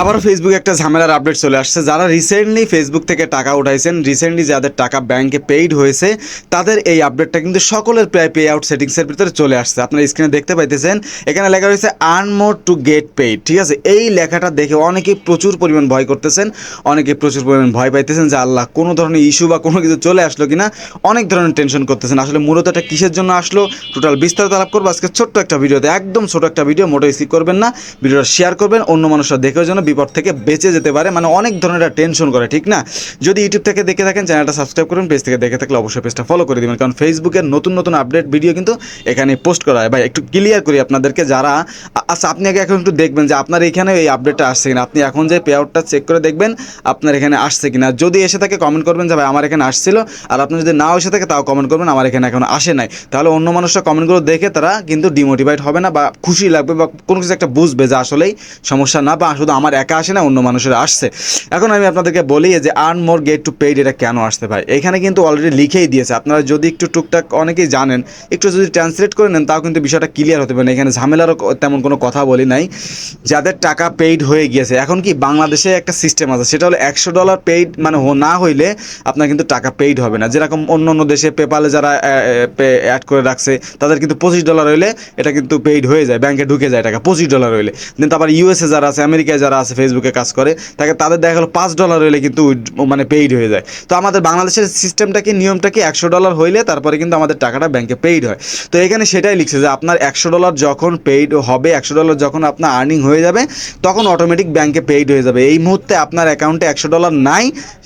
আবারও ফেসবুকে একটা ঝামেলার আপডেট চলে আসছে। যারা রিসেন্টলি ফেসবুক থেকে টাকা উঠাইছেন রিসেন্টলি যাদের টাকা ব্যাংকে পেইড হয়েছে, তাদের এই আপডেটটা কিন্তু সকলের প্রায় পে আউট সেটিংসের ভিতরে চলে আসছে। আপনার স্ক্রিনে দেখতে পাইতেছেন, এখানে লেখা রয়েছে earn more to get paid ঠিক আছে? এই লেখাটা দেখে অনেকেই প্রচুর পরিমাণ ভয় করতেছেন অনেকে প্রচুর পরিমাণ ভয় পাইতেছেন যে আল্লাহ, কোনো ধরনের ইস্যু বা কোনো কিছু চলে আসলো কিনা, অনেক ধরনের টেনশন করতেছেন। আসলে মূলত এটা কিসের জন্য আসলো? টোটাল বিস্তারিত আলাপ করব আজকে ছোট্ট একটা ভিডিওতে, একদম ছোট একটা ভিডিও মোটো স্কিপ করবেন না। ভিডিওটা শেয়ার করবেন, অন্য মানুষরা দেখেও যেন বিপদ থেকে বেঁচে যেতে পারে মানে অনেক ধরনের টেনশন করে, ঠিক না? যদি ইউটিউব থেকে দেখে থাকেন চ্যানেলটা সাবস্ক্রাইব করুন পেজ থেকে দেখে থাকলে অবশ্যই পেজটা ফলো করে দিবেন। কারণ ফেসবুকের নতুন নতুন আপডেট ভিডিও কিন্তু এখানে পোস্ট করা হয়। ভাই, একটু ক্লিয়ার করি আপনাদেরকে, যারা আচ্ছা আপনি আগে এখন একটু দেখবেন যে আপনার এখানে এই আপডেটটা আসছে কিনা। আপনি এখন যে পে আউটটা চেক করে দেখবেন, আপনার এখানে আসছে কিনা। যদি এসে থাকে কমেন্ট করবেন যে, ভাই, আমার এখানে আসছিল। আর আপনি যদি নাও এসে থাকে, তাও কমেন্ট করবেন, আমার এখানে এখন আসে নাই। তাহলে অন্য মানুষরা কমেন্টগুলো দেখে তারা কিন্তু ডিমোটিভেট হবে না বা খুশি লাগবে বা কোনো কিছু একটা বুঝবে যে আসলেই সমস্যা না বা শুধু আমার একা আসে না, অন্য মানুষের আসছে। এখন আমি আপনাদেরকে বলি যে earn more get to paid এটা কেন আসতে পারে? এখানে কিন্তু অলরেডি লিখেই দিয়েছে। আপনারা যদি একটু টুকটাক অনেকেই জানেন, একটু যদি ট্রান্সলেট করে নেন, তাও কিন্তু বিষয়টা ক্লিয়ার হতে পারে। এখানে ঝামেলারও তেমন কোনো কথা বলি নাই। যাদের টাকা পেইড হয়ে গিয়েছে, এখন কি বাংলাদেশে একটা সিস্টেম আছে, সেটা হলো একশো ডলার পেইড মানে না হইলে আপনার কিন্তু টাকা পেইড হবে না। যেরকম অন্য অন্য দেশে পেপালে যারা অ্যাড করে রাখছে, তাদের কিন্তু পঁচিশ ডলার হইলে এটা কিন্তু পেইড হয়ে যায় ব্যাংকে ঢুকে যায় টাকা, পঁচিশ ডলার হইলে। কিন্তু আবার ইউএসএ যারা আছে আমেরিকায় যারা আছে ফেসবুকে কাজ করে, তাকে তাদের দেখা গেলো পাঁচ ডলার হইলে কিন্তু মানে পেইড হয়ে যায়। তো আমাদের বাংলাদেশের সিস্টেমটা কি, নিয়মটা কি, একশো ডলার হইলে তারপরে কিন্তু আমাদের টাকাটা ব্যাংকে পেইড হয়। তো এখানে সেটাই লিখছে যে আপনার একশো ডলার যখন পেইড হবে, একশো ডলার যখন আপনার আর্নিং হয়ে যাবে, তখন অটোমেটিক ব্যাংকে পেইড হয়ে যাবে। এই মুহূর্তে আপনার অ্যাকাউন্টে একশো ডলার নাই,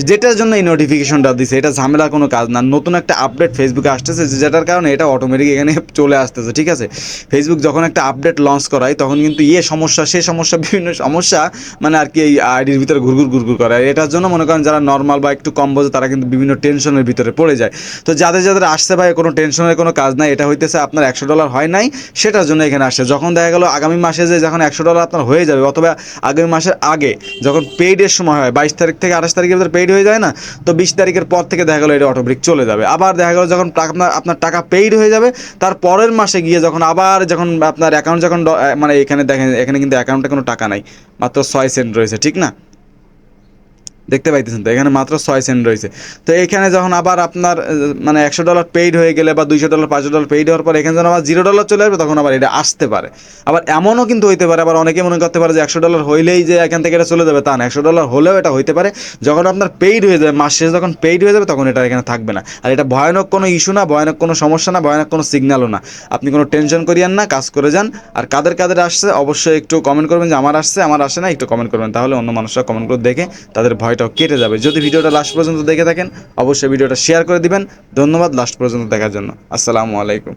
যেটার জন্য এই নোটিফিকেশনটা দিছে। এটা ঝামেলার কোনো কাজ না। নতুন একটা আপডেট ফেসবুকে আসতেছে যেটার কারণে এটা অটোমেটিক এখানে চলে আসতেছে, ঠিক আছে? ফেসবুক যখন একটা আপডেট লঞ্চ করায়, তখন কিন্তু ইয়ে সমস্যা, সে সমস্যা, বিভিন্ন সমস্যা মানে আর কি এই আইডির ভিতরে ঘুরঘুর ঘুরঘুর করে। এটার জন্য মনে করেন যারা নর্মাল বা একটু কম বোঝে, তারা কিন্তু বিভিন্ন টেনশনের ভিতরে পড়ে যায়। তো যাদের যাদের আসছে ভাই, কোনো টেনশনের কোনো কাজ নাই, এটা হইতেছে আপনার একশো ডলার হয় নাই, সেটার জন্য এখানে আসছে। যখন দেখা গেলো আগামী মাসে যে যখন একশো ডলার আপনার হয়ে যাবে, অথবা আগামী মাসের আগে যখন পেইডের সময় হয়, বাইশ তারিখ থেকে আঠাশ তারিখের ভিতরে পেইড হয়ে যায় না, তো বিশ তারিখের পর থেকে দেখা গেলো এটা অটোমেটিক চলে যাবে। আবার দেখা গেলো যখন আপনার আপনার টাকা পেইড হয়ে যাবে, তার পরের মাসে গিয়ে যখন আবার যখন আপনার অ্যাকাউন্ট যখন মানে এখানে দেখেন, এখানে কিন্তু অ্যাকাউন্টে কোনো টাকা নাই। মাত্র ছয় সেন্ট রয়েছে ঠিক না? দেখতে পাইতেছেন তো, এখানে মাত্র ছয় সেন্ট রয়েছে। তো এখানে যখন আবার আপনার মানে একশো ডলার পেইড হয়ে গেলে বা দুইশো ডলার, পাঁচশো ডলার পেইড হওয়ার পর এখানে যখন আবার জিরো ডলার চলে আসবে, তখন আবার এটা আসতে পারে। আবার এমনও কিন্তু হইতে পারে, আবার অনেকে মনে করতে পারে যে একশো ডলার হইলেই যে এখান থেকে এটা চলে যাবে, তা না, একশো ডলার হলেও এটা হইতে পারে। যখন আপনার পেইড হয়ে যাবে, মাস শেষে যখন পেইড হয়ে যাবে, তখন এটা এখানে থাকবে না। আর এটা ভয়ানক কোনো ইস্যু না, ভয়ানক কোনো সমস্যা না, ভয়ানক কোনো সিগন্যালও না। আপনি কোনো টেনশন করিয়েন না, কাজ করে যান। আর কাদের কাদের আসছে, অবশ্যই একটু কমেন্ট করবেন যে আমার আসছে, আমার আসে না, একটু কমেন্ট করবেন। তাহলে অন্য মানুষরা কমেন্টগুলো দেখে তাদের ভয়টাও কেটে যাবে। যদি ভিডিওটা লাস্ট পর্যন্ত দেখে থাকেন, অবশ্যই ভিডিওটা শেয়ার করে দিবেন। ধন্যবাদ লাস্ট পর্যন্ত দেখার জন্য। আসসালামু আলাইকুম।